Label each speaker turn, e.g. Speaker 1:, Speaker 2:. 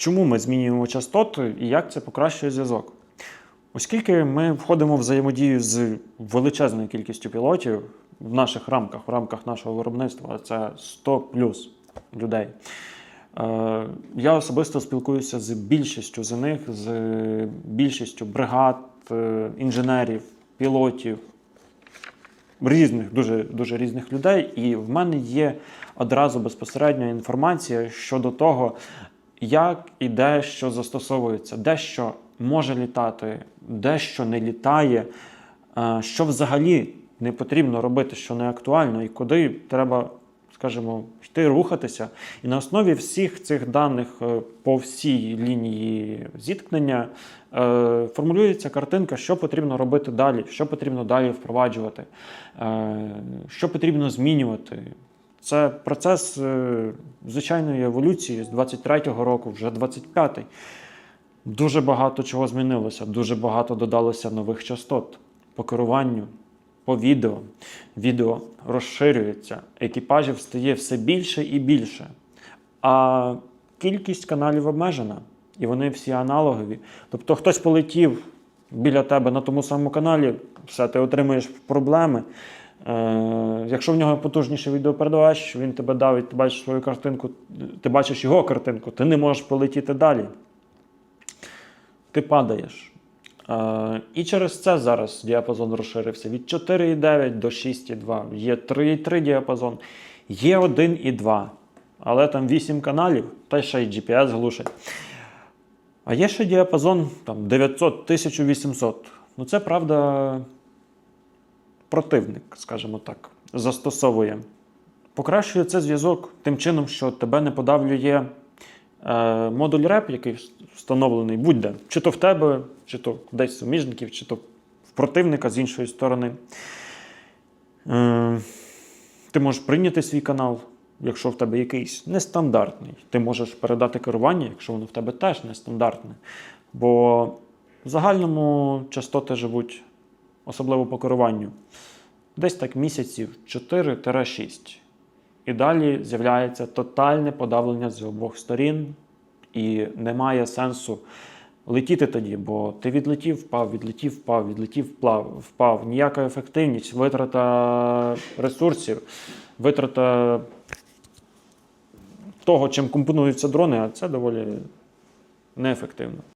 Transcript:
Speaker 1: Чому ми змінюємо частоти і як це покращує зв'язок? Оскільки ми входимо в взаємодію з величезною кількістю пілотів в наших рамках, в рамках нашого виробництва, це 100 плюс людей. Е, Я особисто спілкуюся з більшістю з них, з більшістю бригад, е, інженерів, пілотів, різних, дуже, дуже різних людей. І в мене є одразу безпосередньо інформація щодо того, як і де що застосовується, де що може літати, де що не літає, е, що взагалі не потрібно робити, що не актуально, і куди треба, скажімо, йти рухатися. І на основі всіх цих даних е, по всій лінії зіткнення е, формулюється картинка, що потрібно робити далі, що потрібно далі впроваджувати, що потрібно змінювати. Це процес е, звичайної еволюції з 23-го року, вже 25-й. Дуже багато чого змінилося, дуже багато додалося нових частот по керуванню, по відео. Відео розширюється, екіпажів стає все більше і більше. А кількість каналів обмежена, і вони всі аналогові. Тобто хтось полетів біля тебе на тому самому каналі, все, ти отримуєш проблеми. Якщо в нього потужніший відеопередавач, він тебе давить, ти бачиш свою картинку, ти бачиш його картинку, ти не можеш полетіти далі. Ти падаєш. І через це зараз діапазон розширився від 4,9 до 6,2. Є 3,3 діапазон, є 1,2. Але там 8 каналів, та ще й GPS глушить. А є ще діапазон там, 900 1800. Ну це правда противник, скажімо так, застосовує. Покращує це зв'язок тим чином, що тебе не подавлює е, модуль реп, який встановлений будь-де, чи то в тебе, чи то десь суміжників, чи то в противника з іншої сторони. Е, ти можеш прийняти свій канал, якщо в тебе якийсь нестандартний. Ти можеш передати керування, якщо воно в тебе теж нестандартне. Бо в загальному частоти живуть, особливо по керуванню, десь так місяців 4-6. І далі з'являється тотальне подавлення з обох сторін, і немає сенсу летіти тоді, бо ти відлетів, впав, відлетів, впав, відлетів, впав, впав. Ніяка ефективність, витрата ресурсів, витрата того, чим компонуються дрони, а це доволі неефективно.